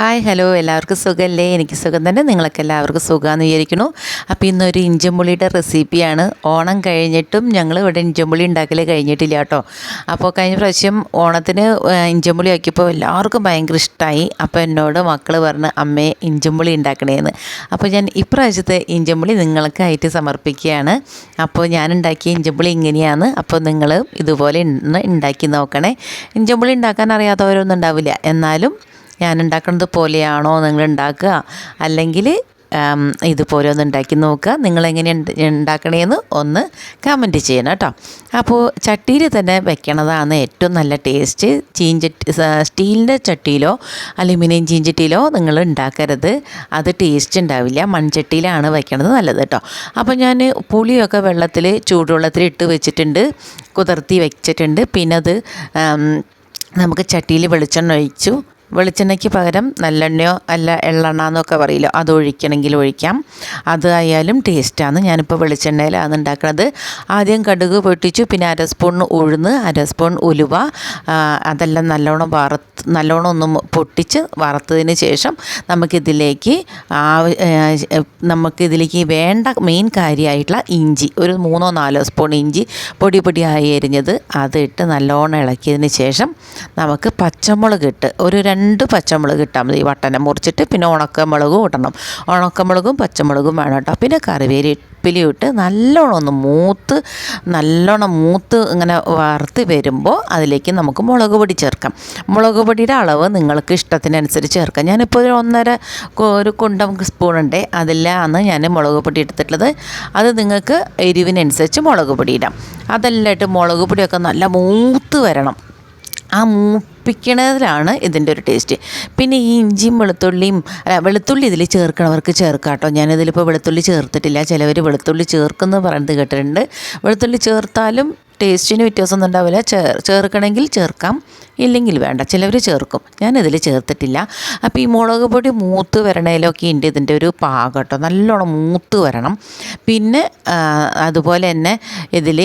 Hi hello എല്ലാവർക്കും സുഖമല്ലേ എനിക്ക് സുഖം തന്നെ. നിങ്ങൾക്ക് എല്ലാവർക്കും സുഖമാണെന്ന് വിചാരിക്കുന്നു. അപ്പോൾ ഇന്നൊരു ഇഞ്ചമ്പുളിയുടെ റെസിപ്പിയാണ്. ഓണം കഴിഞ്ഞിട്ടും ഞങ്ങൾ ഇവിടെ ഇഞ്ചമ്പുളി ഉണ്ടാക്കൽ കഴിഞ്ഞിട്ടില്ല കേട്ടോ. അപ്പോൾ കഴിഞ്ഞ പ്രാവശ്യം ഓണത്തിന് ഇഞ്ചമ്പുളി ആക്കിയപ്പോൾ എല്ലാവർക്കും ഭയങ്കര ഇഷ്ടമായി അപ്പോൾ എന്നോട് മക്കൾ പറഞ്ഞ് അമ്മേ ഇഞ്ചമ്പുളി ഉണ്ടാക്കണേന്ന്. അപ്പോൾ ഞാൻ ഇപ്രാവശ്യത്തെ ഇഞ്ചമ്പുളി നിങ്ങൾക്കായിട്ട് സമർപ്പിക്കുകയാണ്. അപ്പോൾ ഞാൻ ഉണ്ടാക്കിയ ഇഞ്ചമ്പുളി ഇങ്ങനെയാണ്. അപ്പോൾ നിങ്ങൾ ഇതുപോലെ ഉണ്ടാക്കി നോക്കണേ. ഇഞ്ചമ്പുളി ഉണ്ടാക്കാൻ അറിയാത്തവരൊന്നും ഉണ്ടാവില്ല. എന്നാലും ഞാൻ ഉണ്ടാക്കുന്നത് പോലെയാണോ നിങ്ങൾ ഉണ്ടാക്കുക അല്ലെങ്കിൽ ഇതുപോലെ ഒന്ന് ഉണ്ടാക്കി നോക്കുക. നിങ്ങളെങ്ങനെ ഉണ്ടാക്കണേന്ന് ഒന്ന് കമന്റ് ചെയ്യണം കേട്ടോ. അപ്പോൾ ചട്ടിയിൽ തന്നെ വെക്കണതാണ് ഏറ്റവും നല്ല ടേസ്റ്റ് ചീഞ്ചട്ടി സ്റ്റീലിന്റെ ചട്ടിയിലോ അലുമിനിയം ചീഞ്ചട്ടിയിലോ നിങ്ങൾ ഉണ്ടാക്കരുത്. അത് ടേസ്റ്റ് ഉണ്ടാവില്ല. മൺചട്ടിയിലാണ് വെക്കണത് നല്ലത് കേട്ടോ. അപ്പോൾ ഞാൻ പുളിയൊക്കെ വെള്ളത്തിൽ ചൂടുവെള്ളത്തിൽ ഇട്ട് വെച്ചിട്ടുണ്ട്. കുതിർത്തി വെച്ചിട്ടുണ്ട്. പിന്നെ അത് നമുക്ക് ചട്ടിയിൽ വെളിച്ചെണ്ണ ഒഴിച്ചു. വെളിച്ചെണ്ണയ്ക്ക് പകരം നല്ലെണ്ണയോ അല്ല എള്ളെണ്ണ എന്നൊക്കെ പറയില്ലോ. അത് ഒഴിക്കണമെങ്കിൽ ഒഴിക്കാം. അതായാലും ടേസ്റ്റാണ് ഞാനിപ്പോൾ വെളിച്ചെണ്ണയിലാണ് ഉണ്ടാക്കുന്നത് ആദ്യം കടുക് പൊട്ടിച്ചു പിന്നെ അര സ്പൂൺ ഉഴുന്ന് അര സ്പൂൺ ഉലുവ അതെല്ലാം നല്ലോണം വറുത്ത് നല്ലോണം ഒന്ന് പൊട്ടിച്ച് വറുത്തതിന് ശേഷം നമുക്കിതിലേക്ക് നമുക്കിതിലേക്ക് വേണ്ട മെയിൻ കാര്യമായിട്ടുള്ള ഇഞ്ചി ഒരു മൂന്നോ നാലോ സ്പൂൺ ഇഞ്ചി പൊടി പൊടിയായി എരിഞ്ഞത് അതിട്ട് നല്ലോണം ഇളക്കിയതിന് ശേഷം നമുക്ക് പച്ചമുളക് ഇട്ട് ഒരു രണ്ട് പച്ചമുളക് ഇട്ടാൽ മതി. വട്ടനെ മുറിച്ചിട്ട് പിന്നെ ഉണക്കമുളകും ഇടണം. ഉണക്കമുളകും പച്ചമുളകും വേണം കേട്ടോ. പിന്നെ കറിവേലി ഉപ്പിലും ഇട്ട് നല്ലോണം ഒന്ന് മൂത്ത് നല്ലോണം മൂത്ത് ഇങ്ങനെ വറുത്ത് വരുമ്പോൾ അതിലേക്ക് നമുക്ക് മുളക് പൊടി ചേർക്കാം. മുളക് പൊടിയുടെ അളവ് നിങ്ങൾക്ക് ഇഷ്ടത്തിനനുസരിച്ച് ചേർക്കാം. ഞാനിപ്പോൾ ഒരു ഒന്നര ഒരു കുണ്ടം സ്പൂണുണ്ട് അതിലാണ് ഞാൻ മുളക് പൊടി എടുത്തിട്ടുള്ളത്. അത് നിങ്ങൾക്ക് എരിവിനനുസരിച്ച് മുളക് പൊടി ഇടാം. അതെല്ലാം ഇട്ട് മുളക് പൊടിയൊക്കെ നല്ല മൂത്ത് വരണം. ആ മൂപ്പിക്കണതിലാണ് ഇതിന്റെ ഒരു ടേസ്റ്റ്. പിന്നെ ഈ ഇഞ്ചിയും വെളുത്തുള്ളിയും വെളുത്തുള്ളി ഇതിൽ ചേർക്കണവർക്ക് ചേർക്കാം കേട്ടോ ഞാനിതിലിപ്പോൾ വെളുത്തുള്ളി ചേർത്തിട്ടില്ല. ചിലവർ വെളുത്തുള്ളി ചേർക്കുന്നത് പറയുന്നത് കേട്ടിട്ടുണ്ട്. വെളുത്തുള്ളി ചേർത്താലും ടേസ്റ്റിന് വ്യത്യാസമൊന്നും ഉണ്ടാവില്ല. ചേർ ചേർക്കണമെങ്കിൽ ചേർക്കാം. ഇല്ലെങ്കിൽ വേണ്ട. ചിലവർ ചേർക്കും. ഞാനിതിൽ ചേർത്തിട്ടില്ല. അപ്പോൾ ഈ മുളക് പൊടി മൂത്ത് വരണേലൊക്കെ ഉണ്ട് ഇതിന്റെ ഒരു പാകം കേട്ടോ നല്ലോണം മൂത്ത് വരണം. പിന്നെ അതുപോലെ തന്നെ ഇതിൽ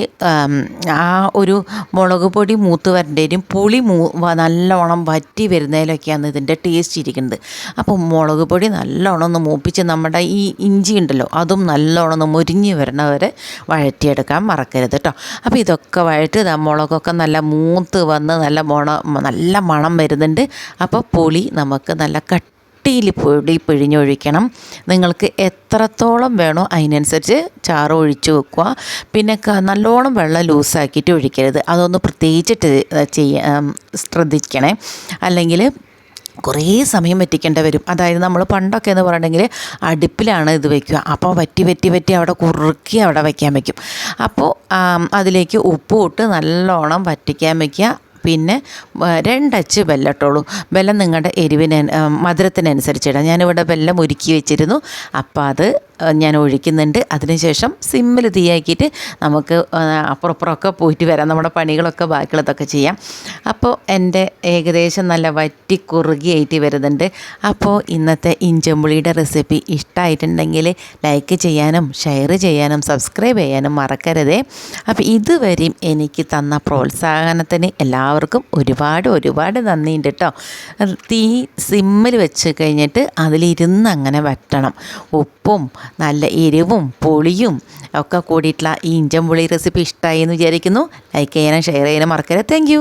ആ ഒരു മുളക് പൊടി മൂത്ത് വരേണ്ടതിനും പുളി മൂ നല്ലോണം വറ്റി വരുന്നതിലൊക്കെയാണ് ഇതിന്റെ ടേസ്റ്റ് ഇരിക്കുന്നത്. അപ്പോൾ മുളക് പൊടി നല്ലോണം ഒന്ന് മൂപ്പിച്ച് നമ്മുടെ ഈ ഇഞ്ചി ഉണ്ടല്ലോ അതും നല്ലോണം ഒന്ന് മുരിഞ്ഞ് വരണവരെ വഴറ്റിയെടുക്കാൻ മറക്കരുത് കേട്ടോ അപ്പോൾ ഇതൊക്കെ ഒക്കെ വഴറ്റ് മുളകൊക്കെ നല്ല മൂത്ത് വന്ന് നല്ല മുണ നല്ല മണം വരുന്നുണ്ട്. അപ്പോൾ പുളി നമുക്ക് നല്ല കട്ടിയിൽ പൊടി പിഴിഞ്ഞൊഴിക്കണം. നിങ്ങൾക്ക് എത്രത്തോളം വേണോ അതിനനുസരിച്ച് ചാറ് ഒഴിച്ചു വെക്കുക. പിന്നെ നല്ലോണം വെള്ളം ലൂസാക്കിയിട്ട് ഒഴിക്കരുത്. അതൊന്ന് പ്രത്യേകിച്ചിട്ട് ചെയ്യ ശ്രദ്ധിക്കണേ. അല്ലെങ്കിൽ കുറേ സമയം വറ്റിക്കേണ്ടി വരും അതായത് നമ്മൾ പണ്ടൊക്കെ എന്ന് പറഞ്ഞിട്ടുണ്ടെങ്കിൽ അടുപ്പിലാണ് ഇത് വയ്ക്കുക അപ്പോൾ വറ്റി വറ്റി വറ്റി അവിടെ കുറുക്കി അവിടെ വയ്ക്കാൻ വയ്ക്കും അപ്പോൾ അതിലേക്ക് ഉപ്പ് ഇട്ട് നല്ലോണം വറ്റിക്കാൻ വയ്ക്കുക പിന്നെ രണ്ടച്ച് വെല്ലം ഇട്ടോളൂ വെല്ലം നിങ്ങളുടെ എരിവിന് മധുരത്തിനനുസരിച്ചിടാം. ഞാനിവിടെ വെല്ലം ഒരുക്കി വെച്ചിരുന്നു. അപ്പോൾ അത് ഞാൻ ഒഴിക്കുന്നുണ്ട്. അതിനുശേഷം സിമ്മിൽ തീയാക്കിയിട്ട് നമുക്ക് അപ്പുറപ്പുറമൊക്കെ പോയിട്ട് വരാം. നമ്മുടെ പണികളൊക്കെ ബാക്കിയുള്ളതൊക്കെ ചെയ്യാം. അപ്പോൾ എന്റെ ഏകദേശം നല്ല വറ്റി കുറുകിയായിട്ട് വരുന്നുണ്ട്. അപ്പോൾ ഇന്നത്തെ ഇഞ്ചമ്പുളിയുടെ റെസിപ്പി ഇഷ്ടമായിട്ടുണ്ടെങ്കിൽ ലൈക്ക് ചെയ്യാനും ഷെയർ ചെയ്യാനും സബ്സ്ക്രൈബ് ചെയ്യാനും മറക്കരുതേ. അപ്പോൾ ഇതുവരെയും എനിക്ക് തന്ന പ്രോത്സാഹനത്തിന് എല്ലാവർക്കും ഒരുപാട് ഒരുപാട് നന്ദിയുണ്ട് കേട്ടോ. തീ സിമ്മിൽ വെച്ച് കഴിഞ്ഞിട്ട് അതിലിരുന്ന് അങ്ങനെ വെട്ടണം ഉപ്പും നല്ല എരിവും പുളിയും ഒക്കെ കൂടിയിട്ടുള്ള ഈ ഇഞ്ചമ്പുളി റെസിപ്പി ഇഷ്ടമായി എന്ന് വിചാരിക്കുന്നു. ലൈക്ക് ചെയ്യാനും ഷെയർ ചെയ്യാനും മറക്കരുത്. താങ്ക്